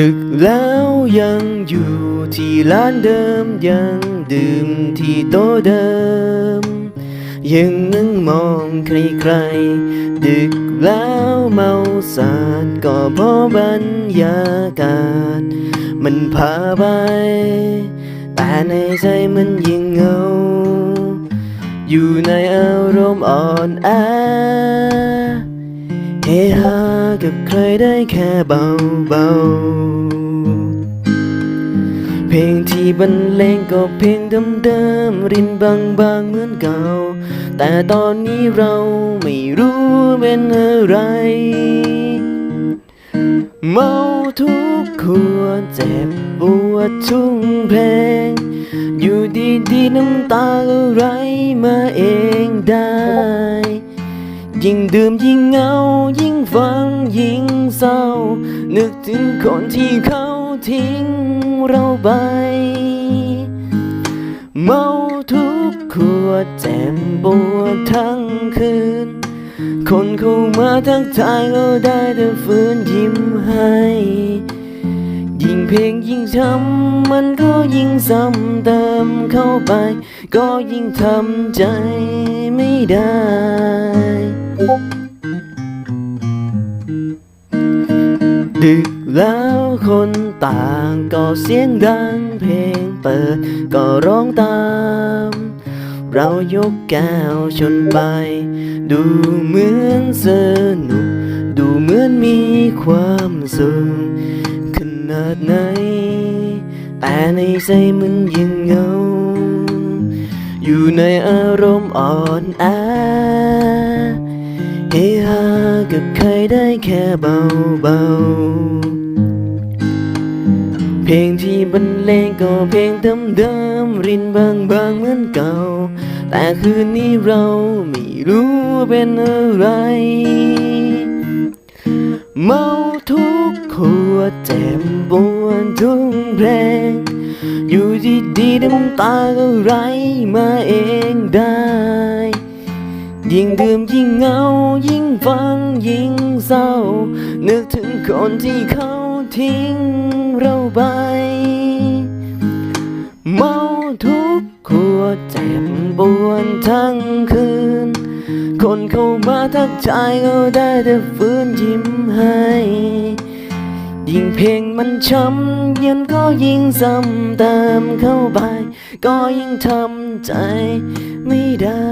ดึกแล้วยังอยู่ที่ร้านเดิมยังดื่มที่โต๊ะเดิม ยังนั่งมองใครๆ ดึกแล้วเมาสาดก็เพราะบรรยากาศ มันพาไป แต่ในใจมันยิ่งเหงา อยู่ในอารมณ์อ่อนแอเฮฮา กับใครได้แค่เบาเบาๆ เพลงที่บรรเลงก็เพลงเดิมๆ รินบางบางๆ เหมือนเก่า แต่ตอนนี้เราไม่รู้เป็นอะไรเมาทุกขวดเจ็บปวดทุกเพลง อยู่ดีๆน้ำตาก็ไหลมาเองได้ ยิ่งดื่มยิ่งเหงา ยิ่งฟังยิ่งเศร้า นึกถึงคนที่เขาทิ้งเราไป เมาทุกขวดเจ็บปวดทั้งคืน คนเข้ามาทักทายก็ได้แต่ฝืนยิ้มให้ เพลงยิ่งช้ำมันก็ยิ่งซ้ำเติมเข้าไป ก็ยิ่งทำใจไม่ได้ ดึกแล้วคนต่างก็เสียงดังเพลงเปิดก็ร้องตาม เรายกแก้วชนไป ดูเหมือนสนุก ดูเหมือนมีความสุข นาดไหน แต่ในใจมันยังเงา อยู่ในอารมณ์อ่อนแอเฮฮากับใครได้แค่เบาเบาๆเพลงที่บรรเลงก็เพลงเดิมๆรินบางบางๆเหมือนเก่า แต่คืนนี้เราไม่รู้เป็นอะไรเมา วดทุกเพลงอยู่ดีๆน้ำตาก็ไหลมาเองได้ ยิ่งดื่มยิ่งเหงา ยิ่งฟังยิ่งเศร้า นึกถึงคนที่เขาทิ้งเราไป เมาทุกขวดเจ็บปวดทั้งคืน คนเข้ามาทักทายก็ได้แต่ฝืนยิ้มให้ ยิ่งเพลงมันช้ำยันก็ยิ่งซ้ำเติมเข้าไป ก็ยิ่งทำใจไม่ได้